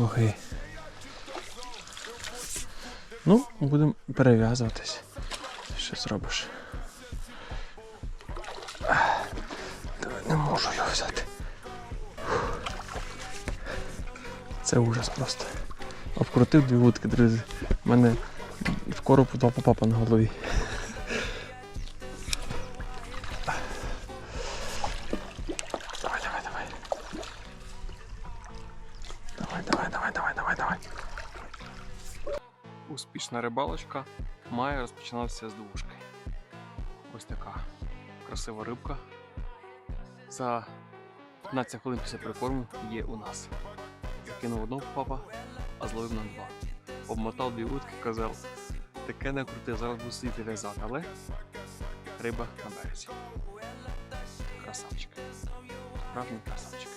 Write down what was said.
Слухай. Ну, будемо перев'язуватись. Що зробиш? Давай не можу його взяти. Це ужас просто. Обкрутив дві вудки, друзі. У мене в коробу два попапа на голові. Успішна рибалочка має розпочинатися з двушки. Ось така красива рибка. За 15 хвилин після прикорму є у нас. Закинув одного папа, а зловив на два. Обмотав дві утки, казав, таке не крути, зараз буду сидіти в'язати, але риба на березі. Красавчик. Справжній красавчик.